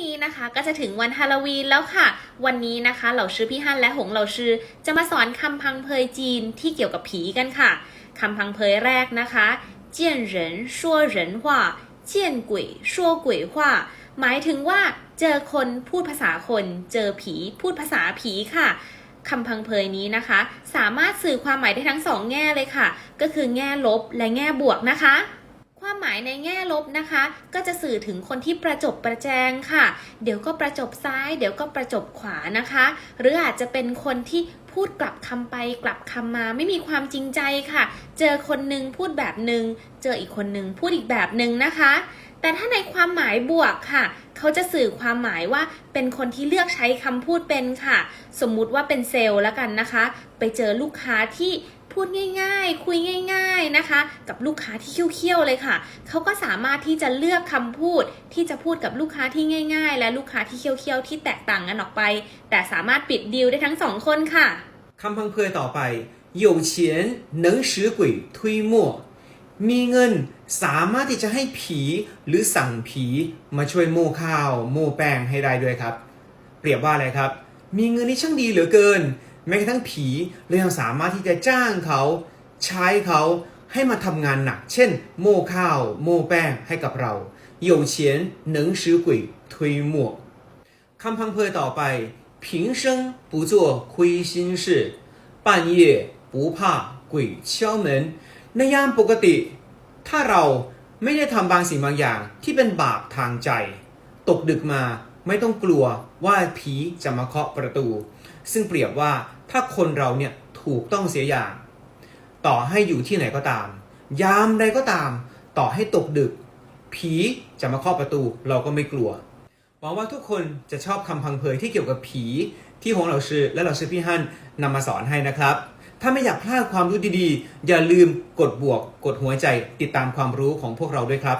นี้นะคะก็จะถึงวันฮาโลวีนแล้วค่ะ วันนี้นะคะเหล่าชื่อพี่ฮั่นและหงเหล่าชื่อจะมาสอนคำพังเพยจีนที่เกี่ยวกับผีกันค่ะคำพังเพยแรกนะคะเจียนเหรินชั่วเหรินว่าเจียนกุยชั่วกุยว่าหมายถึงว่าเจอคนพูดภาษาคน เจอผีพูดภาษาผีค่ะคำพังเพยนี้นะคะ สามารถสื่อความหมายได้ทั้งสองแง่เลยค่ะ ก็คือแง่ลบและแง่บวกนะคะ หมายในแง่ลบนะคะ ก็จะสื่อถึงคนที่ประจบประแจงค่ะ เดี๋ยวก็ประจบซ้าย เดี๋ยวก็ประจบขวานะคะ หรืออาจจะเป็นคนที่พูดกลับคำไปกลับคำมาไม่มีความจริงใจค่ะ เจอคนหนึ่งพูดแบบหนึ่งเจออีกคนหนึ่งพูดอีกแบบหนึ่งนะคะ แต่ถ้าในความหมายบวกค่ะ เขาจะสื่อความหมายว่าเป็นคนที่เลือกใช้คำพูดเป็นค่ะ สมมุติว่าเป็นเซลล์แล้วกันนะคะ ไปเจอลูกค้าที่พูดง่ายๆ คุยง่าย ๆนะคะ กับลูกค้าที่เคี้ยวๆเลยค่ะ เขาก็สามารถที่จะเลือกคำพูด ที่จะพูดกับลูกค้าที่ง่าย ๆ และลูกค้าที่เคี้ยวๆที่แตกต่างกันออกไป แต่สามารถปิดดีลได้ทั้งสองคนค่ะ คำพังเพยต่อไป有钱能使鬼推磨 มีเงินสามารถที่จะให้ผีหรือสั่งผีมาช่วยโม่ข้าว โม่แป้งให้ได้ด้วยครับ เปรียบว่าอะไรครับ มีเงินนี่ช่างดีเหลือเกิน แม้กระทั่งผีเรายังสามารถที่จะจ้างเขา ใช้เขาให้มาทำงานหนัก เช่น โม่ข้าว โม่แป้งให้กับเรา有钱能使鬼推磨คำพังเพยต่อไป平生不做亏心事半夜不怕鬼敲门 ในยามปกติ ถ้าเราไม่ได้ทำบางสิ่งบางอย่างที่เป็นบาปทางใจ ตกดึกมาไม่ต้องกลัวว่าผีจะมาเคาะประตู ซึ่งเปรียบว่าถ้าคนเราเนี่ยถูกต้องเสียอย่าง ต่อให้อยู่ที่ไหนก็ตาม ยามใดก็ตาม ต่อให้ตกดึก ผีจะมาเคาะประตูเราก็ไม่กลัวหวังว่าทุกคนจะชอบคำพังเพยที่เกี่ยวกับผีที่หงเหล่าชื่อและเหล่าชื่อพี่ฮั่นนำมาสอนให้นะครับ ถ้าไม่อยากพลาดความรู้ดีๆ อย่าลืมกดบวก กดหัวใจ ติดตามความรู้ของพวกเราด้วยครับ